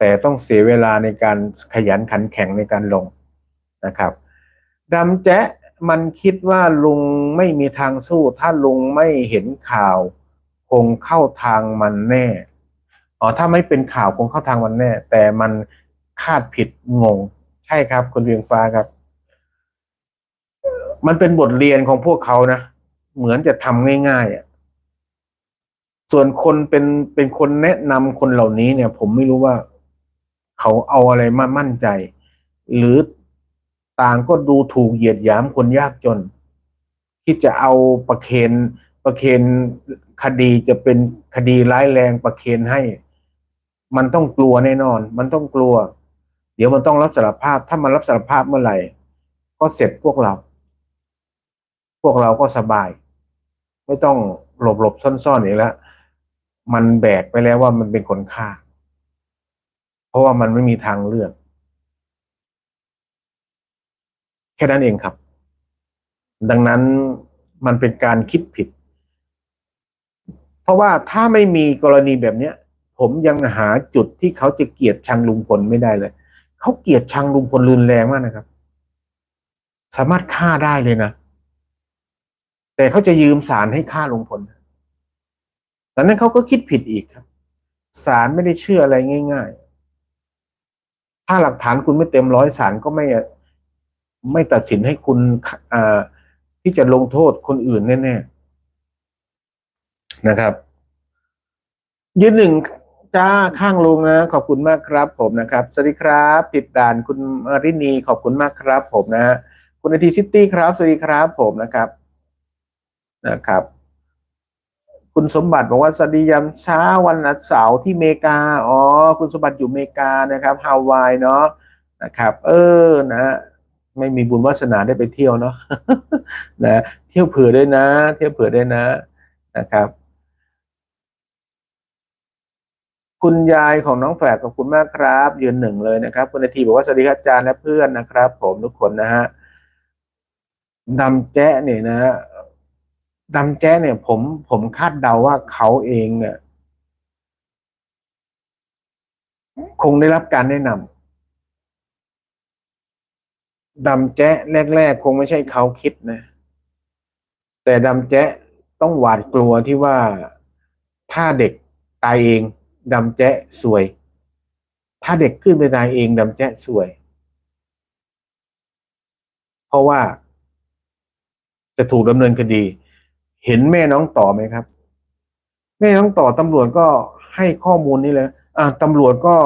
แต่ต้องเสียเวลาในการขยันขันแข็งในการลงนะครับดำแจ๊ะมันคิดว่าลุงไม่มีทางสู้ ถ้าลุงไม่เห็นข่าว คงเข้าทางมันแน่อ๋อถ้าไม่เป็นข่าวคงเข้าทางมันแน่ แต่มันคาดผิดงง ใช่ครับคุณเวียงฟ้าครับ มันเป็นบทเรียนของพวกเขานะเหมือนจะทำง่ายๆอะส่วนคนเป็นเป็นคนแนะนำคนเหล่านี้เนี่ย ผมไม่รู้ว่า เขาเอาอะไรมามั่นใจ หรือต่างก็ดูถูกเหยียดหยามคนยากจน ที่จะเอาประเคนประเคนคดีจะเป็นคดีร้ายแรงประเคนให้ มันต้องกลัวแน่นอน มันต้องกลัว เดี๋ยวมันต้องรับสารภาพ ถ้ามันรับสารภาพเมื่อไหร่ ก็เสร็จพวกเรา พวกเราก็สบาย ไม่ต้องหลบหลบซ่อนๆอีกแล้ว มันแบกไปแล้วว่ามันเป็นคนฆ่า เพราะว่ามันไม่มีทางเลือก แค่นั้นเองครับ ดังนั้นมันเป็นการคิดผิด เพราะว่าถ้าไม่มีกรณีแบบเนี้ย ผมยังหาจุดที่เขาจะเกลียดชังลุงพลไม่ได้เลย เขาเกลียดชังลุงพลรุนแรงมากนะครับ สามารถฆ่าได้เลยนะ แต่เขาจะยืมสารให้ฆ่าลุงพลดังนั้นเขาก็คิดผิดอีกครับศาลไม่ได้เชื่ออะไรง่าย ๆ ถ้าหลักฐานคุณไม่เต็มร้อยศาลก็ไม่ไม่ตัดสินให้คุณอที่จะลงโทษคนอื่นแน่ๆนะครับ ยืนหนึ่งจ้าข้างลุงนะ ขอบคุณมากครับ ผมนะครับสวัสดีครับ ติดด่านคุณอรินีขอบคุณมากครับ ผมนะคุณไอทีซิตี้ครับสวัสดีครับ ผมนะครับนะครับ คุณสมบัติบอกว่าสวัสดียามเช้าวันเสาร์ที่เมกา อ๋อ คุณสมบัติอยู่เมกานะครับฮาวายเนาะนะครับ เออนะไม่มีบุญวาสนาได้ไปเที่ยวเนาะนะเที่ยวเผื่อด้วยนะ เที่ยวเผื่อด้วยนะนะครับ คุณยายของน้องแฝดขอบคุณมากครับ ยืนหนึ่งเลยนะครับ คุณนาทีบอกว่าสวัสดีครับอาจารย์และเพื่อนนะครับ ผมทุกคนนะฮะดำแจ้เนี่ยนะ ดำแจ้เนี่ย ผมผมคาดเดาว่าเขาเองเนี่ย คงได้รับการแนะนำดำแจ้แรก ๆ คงไม่ใช่เขาคิดนะ แต่ดำแจ้ต้องหวาดกลัวที่ว่าถ้าเด็กตายเองดำแจ้สวย ถ้าเด็กขึ้นไปตายเองดำแจ้สวย เพราะว่าจะถูกดำเนินคดี เห็นแม่น้องต่อไหมครับ แม่น้องต่อตำรวจก็ให้ข้อมูลนี้เลยอ่าตำรวจก็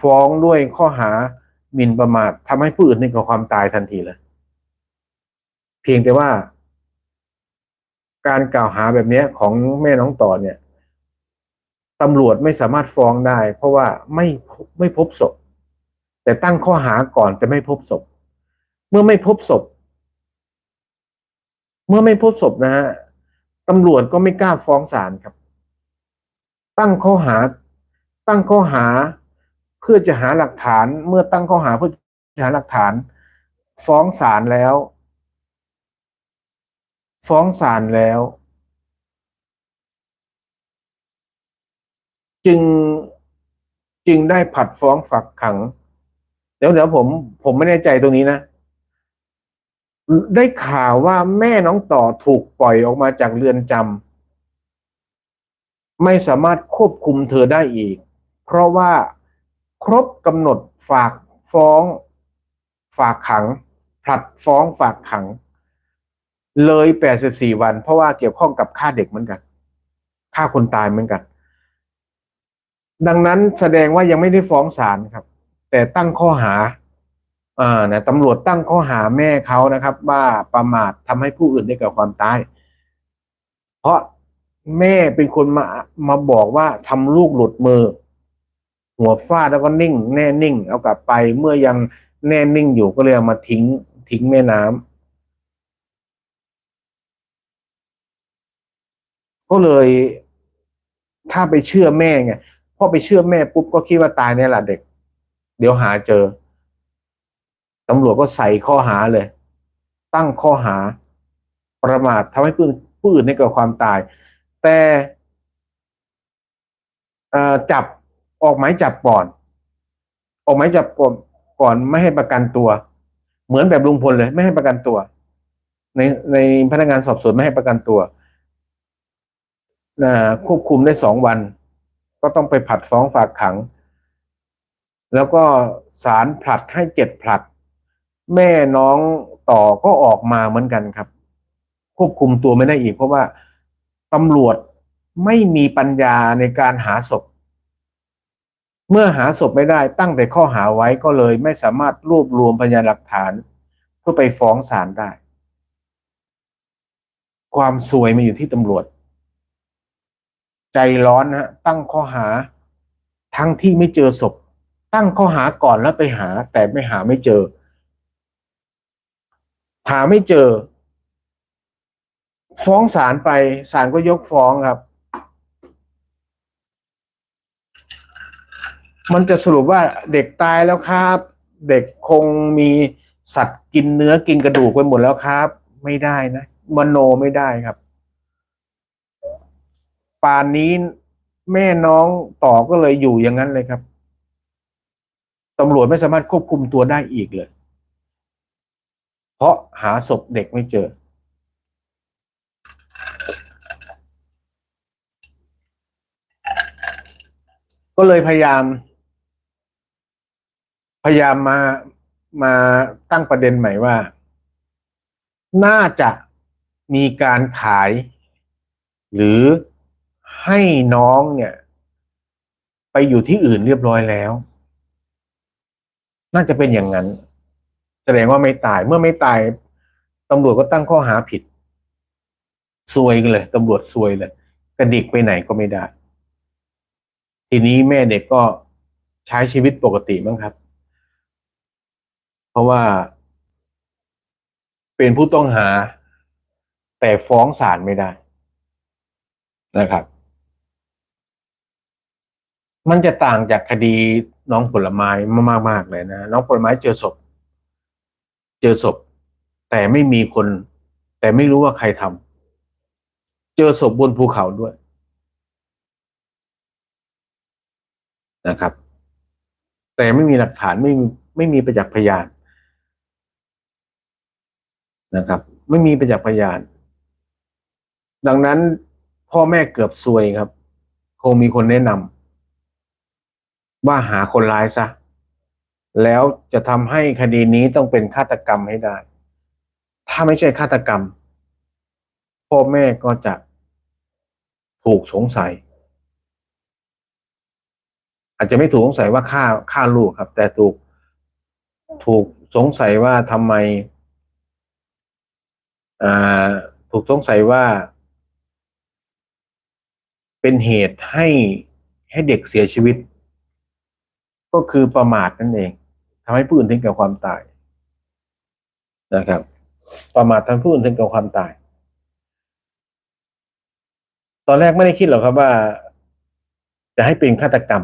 ฟ้องด้วยข้อหาหมิ่นประมาททำให้ผู้อื่นถึงกับความตายทันทีเลย เพียงแต่ว่า การกล่าวหาแบบนี้ของแม่น้องต่อเนี่ยตำรวจไม่สามารถฟ้องได้ เพราะว่าไม่ไม่พบศพ แต่ตั้งข้อหาก่อนแต่ไม่พบศพ เมื่อไม่พบศพ เมื่อไม่พบศพนะฮะตำรวจก็ไม่กล้าฟ้องศาลครับ ตั้งข้อหา ตั้งข้อหาเพื่อจะหาหลักฐาน เมื่อตั้งข้อหาเพื่อจะหาหลักฐาน ฟ้องศาลแล้ว ฟ้องศาลแล้ว จึงจึงได้ผัดฟ้องฝักขัง เดี๋ยวเดี๋ยวผม ผมไม่แน่ใจตรงนี้นะ ได้ข่าวว่าแม่น้องต่อถูกปล่อยออกมาจากเรือนจำไม่สามารถควบคุมเธอได้อีก เพราะว่าครบกำหนดฝากฟ้องฝากขังผลัดฟ้องฝากขัง เลยแปดสิบสี่วัน เพราะว่าเกี่ยวข้องกับฆ่าเด็กเหมือนกันฆ่าคนตายเหมือนกัน ดังนั้นแสดงว่ายังไม่ได้ฟ้องศาลครับ แต่ตั้งข้อหาอ่า นะตำรวจตั้งข้อหาแม่เขานะครับ ว่าประมาททำให้ผู้อื่นได้เกับความตาย เพราะแม่เป็นคนมามาบอกว่าทำลูกหลุดมือ หัวฟาดแล้วก็นิ่ง แน่นิ่ง เอากลับไปเมื่อยังแน่นิ่งอยู่ก็เลยเอามาทิ้ง ทิ้งแม่น้ำก็เลยถ้าไปเชื่อแม่ไงพอไปเชื่อแม่ปุ๊บก็คิดว่าตายเนี่ยแหละเด็ก เดี๋ยวหาเจอ ตำรวจก็ใส่ข้อหาเลย ตั้งข้อหาประมาททำให้ผู้ผู้อื่นได้เกิดความตาย แต่จับออกหมายจับก่อน ออกหมายจับก่อนก่อนไม่ให้ประกันตัว เหมือนแบบลุงพลเลย ไม่ให้ประกันตัว ในในพนักงานสอบสวนไม่ให้ประกันตัวควบคุมได้สองวัน ก็ต้องไปผัดฟ้องฝากขัง แล้วก็ศาลผลัดให้เจ็ดผลัด แม่น้องต่อก็ออกมาเหมือนกันครับ ควบคุมตัวไม่ได้อีก เพราะว่าตำรวจไม่มีปัญญาในการหาศพ เมื่อหาศพไม่ได้ตั้งแต่ข้อหาไว้ก็เลยไม่สามารถรวบรวมพยานหลักฐาน เพื่อไปฟ้องศาลได้ ความซวยมาอยู่ที่ตำรวจ ใจร้อนนะฮะตั้งข้อหาทั้งที่ไม่เจอศพ ตั้งข้อหาก่อนแล้วไปหาแต่ไม่หาไม่เจอ หาไม่เจอ ฟ้องศาลไปศาลก็ยกฟ้องครับ มันจะสรุปว่าเด็กตายแล้วครับ เด็กคงมีสัตว์กินเนื้อกินกระดูกไปหมดแล้วครับ ไม่ได้นะมโนไม่ได้ครับ ป่านนี้แม่น้องต่อก็เลยอยู่อย่างนั้นเลยครับตำรวจไม่สามารถควบคุมตัวได้อีกเลย เพราะหาศพเด็กไม่เจอ ก็เลยพยายาม พยายามมามาตั้งประเด็นใหม่ว่า น่าจะมีการขาย หรือให้น้องเนี่ย ไปอยู่ที่อื่นเรียบร้อยแล้ว น่าจะเป็นอย่างนั้น แสดงว่าไม่ตายเมื่อไม่ตายตำรวจก็ตั้งข้อหาผิดซวยกันเลยตำรวจซวยเลยกระดิกไปไหนก็ไม่ได้ ทีนี้แม่เด็กก็ใช้ชีวิตปกติมั้งครับ เพราะว่า เป็นผู้ต้องหา แต่ฟ้องศาลไม่ได้นะครับ มันจะต่างจากคดีน้องผลไม้มากๆเลยนะ น้องผลไม้เจอศพ เจอศพ แต่ไม่มีคน แต่ไม่รู้ว่าใครทำเจอศพบนภูเขาด้วยนะครับ แต่ไม่มีหลักฐานไม่มีไม่มีประจักษ์พยานนะครับ ไม่มีประจักษ์พยาน ดังนั้นพ่อแม่เกือบซวยครับ คงมีคนแนะนำว่าหาคนร้ายซะ แล้วจะทำให้คดีนี้ต้องเป็นฆาตกรรมให้ได้ ถ้าไม่ใช่ฆาตกรรม พ่อแม่ก็จะถูกสงสัย อาจจะไม่ถูกสงสัยว่าฆ่าฆ่าลูกครับ แต่ถูกถูกสงสัยว่าทำไมอ่าถูกสงสัยว่า เป็นเหตุให้ให้เด็กเสียชีวิต ก็คือประมาทนั่นเอง ทำให้ผู้อื่นถึงแก่ความตายนะครับ ประมาททำให้ผู้อื่นถึงแก่ความตาย ตอนแรกไม่ได้คิดหรอกครับว่า จะให้เป็นฆาตกรรม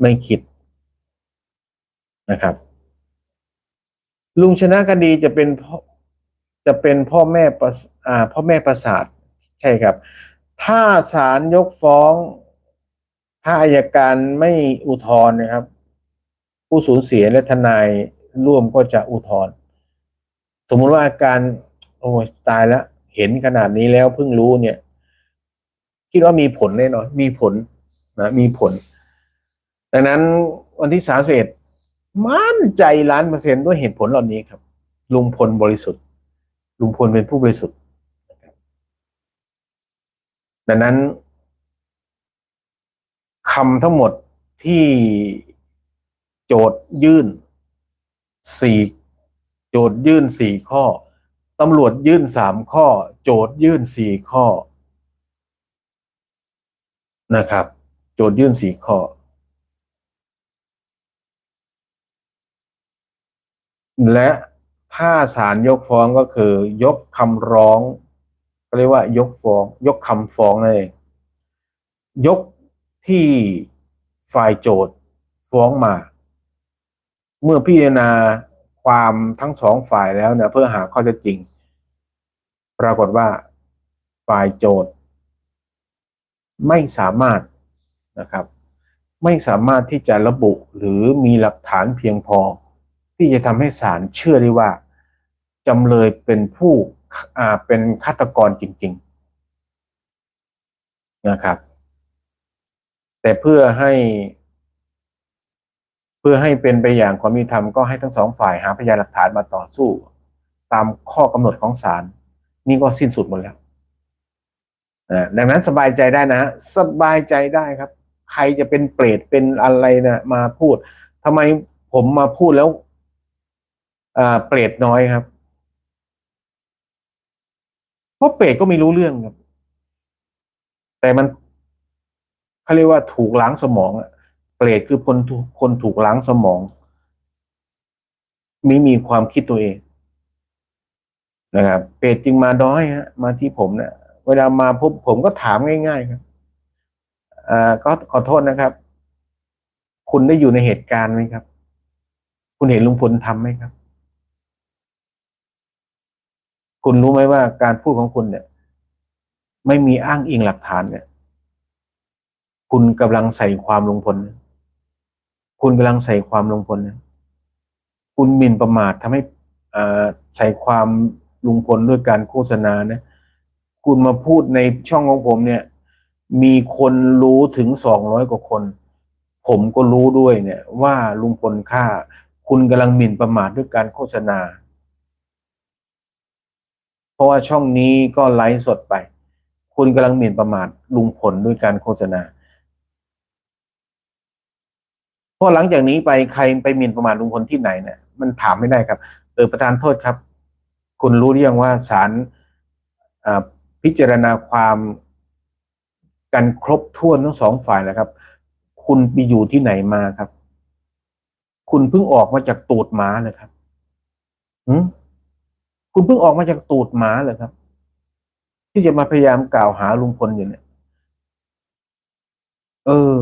ไม่คิดนะครับ ลุงชนะคดีจะเป็นพ่อจะเป็นพ่อแม่ประอ่าพ่อแม่ประสาทใช่ครับ ถ้าศาลยกฟ้อง ถ้าอายการไม่อุทธรณ์นะครับ ผู้สูญเสียและทนายร่วมก็จะอุทธรณ์สมมุติว่าอาการโอ้ยตายแล้ว เห็นขนาดนี้แล้วเพิ่งรู้เนี่ย คิดว่ามีผลแน่นอนมีผลนะมีผล ดังนั้นวันที่สามสิบเอ็ดมั่นใจล้านเปอร์เซ็นต์ด้วยเหตุผลเหล่านี้ครับ ลุงพลบริสุทธิ์ ลุงพลเป็นผู้บริสุทธิ์ดังนั้นคำทั้งหมดที่ โจทยื่นสี่โจทยื่นสี่ข้อตำรวจยื่นสามข้อ โจทยื่นสี่ข้อนะครับ โจทยื่นสี่ข้อ และถ้าศาลยกฟ้องก็คือ ยกคำร้องก็เรียกว่ายกฟ้อง ยกคำฟ้องนั่นเองยกที่ฝ่ายโจทย์ฟ้องมา เมื่อพิจารณาความทั้งสองฝ่ายแล้วเนี่ยเพื่อหาข้อเท็จจริง ปรากฏว่าฝ่ายโจทย์ ไม่สามารถนะครับ ไม่สามารถที่จะระบุหรือมีหลักฐานเพียงพอ ที่จะทำให้ศาลเชื่อได้ว่าจำเลยเป็นผู้อ่าเป็นฆาตกรจริง ๆนะครับ แต่เพื่อให้ เพื่อให้เป็นไปอย่างความยุติธรรมก็ให้ทั้งสองฝ่ายหาพยานหลักฐานมาต่อสู้ ตามข้อกำหนดของศาลนี่ก็สิ้นสุดหมดแล้วดังนั้นสบายใจได้นะสบายใจได้ครับ ใครจะเป็นเปรตเป็นอะไรนะมาพูดทำไมผมมาพูดแล้วอ่าเปรตน้อยครับเพราะเปรตก็ไม่รู้เรื่องครับ แต่มันเขาเรียกว่าถูกล้างสมองอะ เปรตคือคนคนถูกล้างสมอง ไม่มีความคิดตัวเองนะครับเปรตจึงมาด้อยฮะ มาที่ผมเนะี่ยเวลามาพบผมก็ถามง่าย ๆ ครับอ่าก็ขอโทษนะครับ คุณได้อยู่ในเหตุการณ์ไหมครับ คุณเห็นลุงพลทำไหมครับ คุณรู้ไหมว่าการพูดของคุณเนี่ย ไม่มีอ้างอิงหลักฐานเนี่ย คุณกำลังใส่ความลุงพลนะ คุณกำลังใส่ความลุงพลนะคุณหมิ่นประมาททำให้อใส่ความลุงพลด้วยการโฆษณานะ คุณมาพูดในช่องของผมเนี่ย มีคนรู้ถึงสองร้อยกว่าคน ผมก็รู้ด้วยเนี่ย ว่าลุงพลฆ่า คุณกำลังหมิ่นประมาทด้วยการโฆษณา เพราะว่าช่องนี้ก็ไลฟ์สดไป คุณกำลังหมิ่นประมาทลุงพลด้วยการโฆษณา เพราะหลังจากนี้ไปใครไปหมิ่นประมาทลุงพลที่ไหนเนี่ยมันถามไม่ได้ครับเออประธานโทษครับ คุณรู้หรือยังว่าศาลพิจารณาความกันครบถ้วนทั้งสองฝ่ายแล้วครับ คุณไปอยู่ที่ไหนมาครับ คุณเพิ่งออกมาจากตูดหมาเลยครับหืมคุณเพิ่งออกมาจากตูดหมาเลยครับ ที่จะมาพยายามกล่าวหาลุงพลอยู่เนี่ย เออ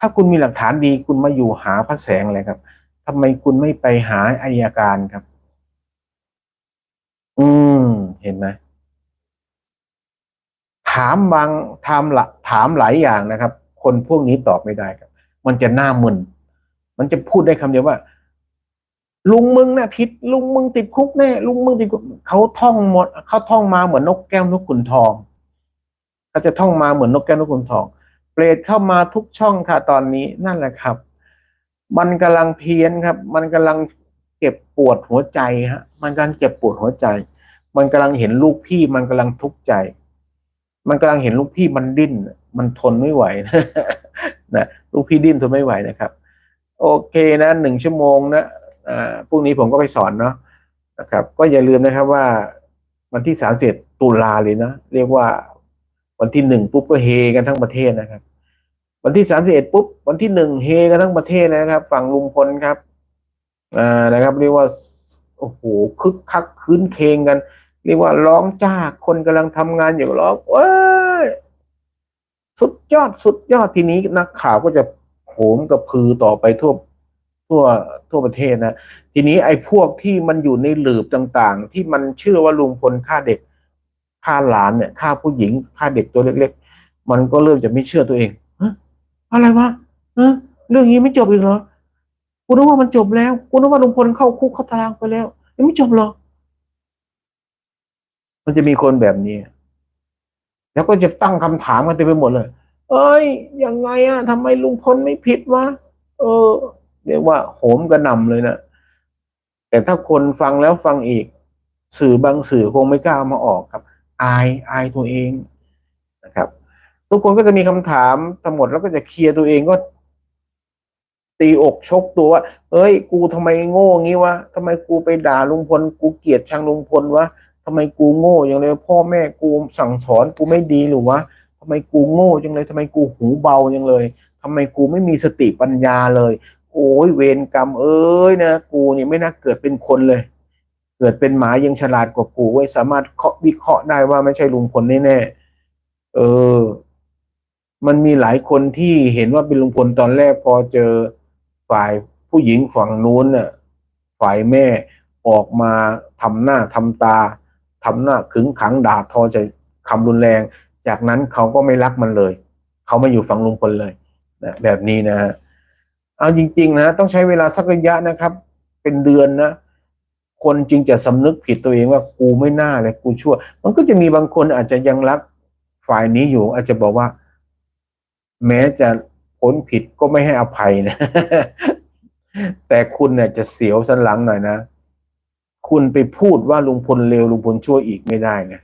ถ้าคุณมีหลักฐานดีคุณมาอยู่หาพระแสงเลยครับทำไมคุณไม่ไปหาอายการครับ อืม เห็นไหมถามบางถามละถามหลายอย่างนะครับ คนพวกนี้ตอบไม่ได้ครับ มันจะหน้ามึนมันจะพูดได้คำเดียวว่า ลุงมึงนะ่ะผิดลุงมึงติดคุกแน่ลุงมึงติดคุกเขาท่องหมดเขาท่องมาเหมือนนกแก้วนกขุนทองเขาจะท่องมาเหมือนนกแก้วนกขุนทอง เปรตเข้ามาทุกช่องค่ะตอนนี้นั่นแหละครับ มันกำลังเพี้ยนครับ มันกำลังเจ็บปวดหัวใจฮะมันกำลังเจ็บปวดหัวใจ มันกำลังเห็นลูกพี่มันกำลังทุกข์ใจ มันกำลังเห็นลูกพี่มันดิ้น มันทนไม่ไหวนะนะลูกพี่ดิ้นทนไม่ไหวนะครับ โอเคนะหนึ่งชั่วโมงนะอ่าพรุ่งนี้ผมก็ไปสอนเนาะนะครับ ก็อย่าลืมนะครับว่าวันที่สามสิบตุลาเลยนะ เรียกว่า วันที่หนึ่งปุ๊บก็เฮกันทั้งประเทศนะครับ วันที่สามสิบเอ็ดปุ๊บวันที่หนึ่งเฮกันทั้งประเทศนะครับ ฝั่งลุงพลครับอ่านะครับ เรียกว่าโอ้โหคึกคักคืนเคงกัน เรียกว่าร้องจ้าคนกำลังทำงานอยู่ร้องเอ้ยสุดยอดสุดยอดทีนี้นักข่าวก็จะโหมกับพือต่อไปทั่วทั่วทั่วประเทศนะ ทีนี้ไอ้พวกที่มันอยู่ในหลืบต่างๆ ที่มันเชื่อว่าลุงพลฆ่าเด็ก ฆ่าหลานเนี่ยฆ่าผู้หญิงฆ่าเด็กตัวเล็ก ๆ มันก็เริ่มจะไม่เชื่อตัวเองฮะอะไรวะเรื่องนี้ไม่จบอีกเหรอกูนึกว่ามันจบแล้วกูนึกว่าลุงพลเข้าคุกเข้าตารางไปแล้วยังไม่จบเหรอมันจะมีคนแบบนี้ แล้วก็จะตั้งคำถามกันเต็มไปหมดเลย เอ้ย ยังไงอะทำไมลุงพลไม่ผิดวะ เออ เรียกว่าโหมกระหน่ำเลยนะแต่ถ้าคนฟังแล้วฟังอีก สื่อบางสื่อคงไม่กล้ามาออกครับ อายอายตัวเองนะครับ ทุกคนก็จะมีคำถามทั้งหมดแล้วก็จะเคลียร์ตัวเองก็ ตีอกชกตัวว่าเอ้ย กูทำไมโง่งี้วะทำไมกูไปด่าลุงพล กูเกลียดชังลุงพลวะทำไมกูโง่อย่างเลยพ่อแม่กูสั่งสอนกูไม่ดีหรือวะทำไมกูโง่จังเลยทำไมกูหูเบาจังเลยทำไมกูไม่มีสติปัญญาเลย โอ้ยเวรกรรมเอ้ยนะกูเนี่ยไม่น่าเกิดเป็นคนเลย เกิดเป็นหมายังฉลาดกว่ากูไว้ยสามารถเคาะวิเคราะห์ได้ว่าไม่ใช่ลุงพลแน่ๆเออ มันมีหลายคนที่เห็นว่าเป็นลุงพลตอนแรกพอเจอฝ่ายผู้หญิงฝั่งนู้นน่ะ ฝ่ายแม่ออกมาทำหน้าทำตาทำหน้าขึงขังด่าทอจะคำรุนแรง จากนั้นเขาก็ไม่รักมันเลย เขาไม่อยู่ฝั่งลุงพลเลยนะแบบนี้นะฮะเอาจริง ๆ นะ ต้องใช้เวลาสักระยะนะครับ เป็นเดือนนะ คนจึงจะสำนึกผิดตัวเองว่ากูไม่น่าเลยกูชั่ว มันก็จะมีบางคนอาจจะยังรักฝ่ายนี้อยู่ อาจจะบอกว่า แม้จะพ้นผิดก็ไม่ให้อภัยนะ แต่คุณเนี่ยจะเสียวสันหลังหน่อยนะคุณไปพูดว่าลุงพลเลวลุงพลชั่วอีกไม่ได้ไง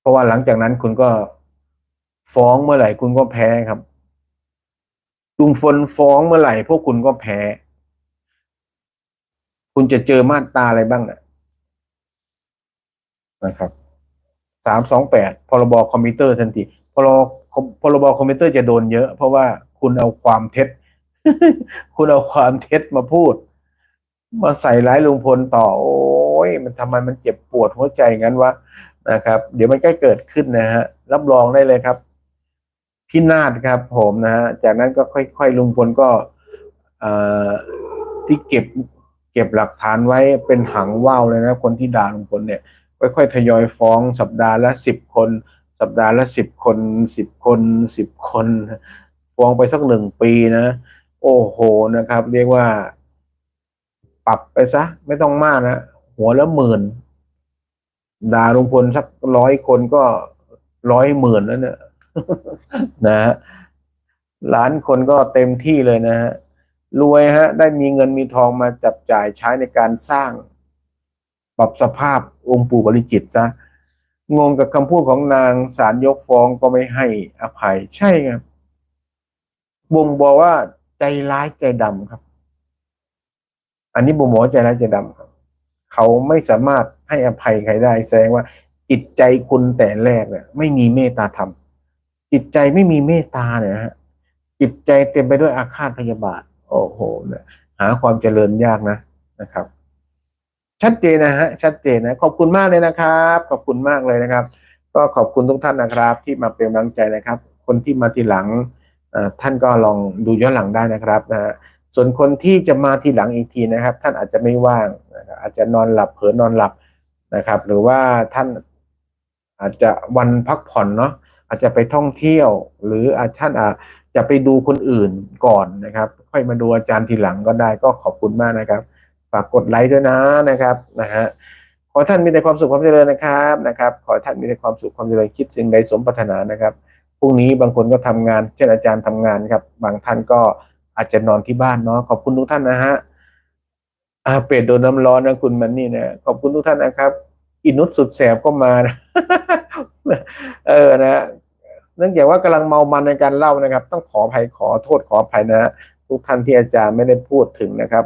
เพราะว่าหลังจากนั้นคุณก็ฟ้องเมื่อไหร่คุณก็แพ้ครับลุงพลฟ้องเมื่อไหร่พวกคุณก็แพ้ คุณจะเจอมาตราอะไรบ้างนะนะครับสามสองแปดพรบคอมพิวเตอร์ทันทีพรพรบคอมพิวเตอร์จะโดนเยอะ เพราะว่าคุณเอาความเท็จ คุณเอาความเท็จมาพูด มาใส่ร้ายลุงพลต่อ โอ้ยมันทำไมมันเจ็บปวดหัวใจงั้นวะนะครับ เดี๋ยวมันก็เกิดขึ้นนะฮะ รับรองได้เลยครับพินาศครับ ผมนะฮะจากนั้นก็ค่อยๆลุงพลก็ที่เก็บ เก็บหลักฐานไว้เป็นหางว่าวเลยนะคนที่ด่าลุงพลเนี่ยค่อยๆทยอยฟ้องสัปดาห์ละสิบคน สัปดาห์ละสิบคนสิบคนสิบคน ฟ้องไปสักหนึ่งปีนะ โอ้โหนะครับ เรียกว่า ปรับไปซะ ไม่ต้องมากนะ หัวละหมื่นด่าลุงพลสักร้อยคนก็ร้อยหมื่นแล้วเนี่ยนะฮะล้านคนก็เต็มที่เลยนะฮะ รวยฮะ ได้มีเงินมีทองมาจับจ่ายใช้ในการสร้าง ปรับสภาพองค์ปู่บริจิตซะงงกับคำพูดของนางศาลยกฟ้องก็ไม่ให้อภัยใช่ครับบ่งบอกว่าใจร้ายใจดำครับ อันนี้บ่งบอกว่าใจร้ายใจดำครับ เขาไม่สามารถให้อภัยใครได้แสดงว่า จิตใจคุณแต่แรกเนี่ยไม่มีเมตตาธรรม จิตใจไม่มีเมตตาเนี่ยฮะจิตใจเต็มไปด้วยอาฆาตพยาบาท โอ้โหเนี่ยหาความเจริญยากนะนะครับ ชัดเจนนะฮะชัดเจนนะขอบคุณมากเลยนะครับ ขอบคุณมากเลยนะครับ ก็ขอบคุณทุกท่านนะครับ ที่มาเป็นกำลังใจนะครับ คนที่มาทีหลังท่านก็ลองดูย้อนหลังได้นะครับนะฮะส่วนคนที่จะมาทีหลังอีกทีนะครับ ท่านอาจจะไม่ว่างอาจจะนอนหลับเผลอนอนหลับนะครับ หรือว่าท่านอาจจะวันพักผ่อนเนาะอาจจะไปท่องเที่ยว หรืออาจท่านอา จะไปดูคนอื่นก่อนนะครับ ค่อยมาดูอาจารย์ทีหลังก็ได้ก็ขอบคุณมากนะครับ ฝากกดไลค์ด้วยนะนะครับนะฮะขอท่านมีแต่ความสุขความเจริญนะครับนะครับ ขอท่านมีแต่ความสุขความเจริญคิดสิ่งใดสมปรารถนานะครับพรุ่งนี้บางคนก็ทำงาน เช่นอาจารย์ทำงานครับ บางท่านก็อาจจะนอนที่บ้านเนาะขอบคุณทุกท่านนะฮะอาเป็ดโดนน้ำร้อนนะคุณมันนี่นะขอบคุณทุกท่านนะครับ อินุตสุดแสบก็มานะเออนะ เนื่องจากว่ากำลังเมามันในการเล่านะครับ ต้องขออภัยขอโทษขออภัยนะ ทุกท่านที่อาจารย์ไม่ได้พูดถึงนะครับ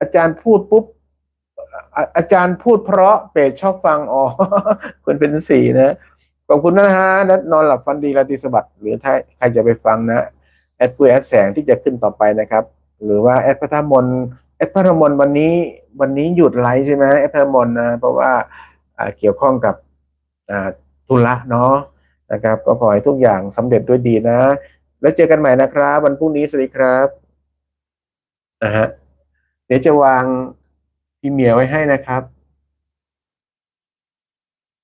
อาจารย์พูดปุ๊บอาอาจารย์พูดเพราะเป็ดชอบฟังอ๋อคุณเป็นสีนะขอบคุณนะฮะนัดนอนหลับฝันดีราตรีสวัสดิ์หรือถ้าใครจะไปฟังนะแอดปื่อยแอดแสงที่จะขึ้นต่อไปนะครับ หรือว่าแอดพัทมนแอดพัทมนวันนี้วันนี้หยุดไลฟ์ใช่ไหมแอดพัทมนนะเพราะว่าเกี่ยวข้องกับอ่าธุระเนาะ นะครับ ก็ขอให้ทุกอย่างสำเร็จด้วยดีนะ แล้วเจอกันใหม่นะครับ วันพรุ่งนี้สวัสดีครับนะฮะเดี๋ยวจะวางพี่เหมียวไว้ให้นะครับ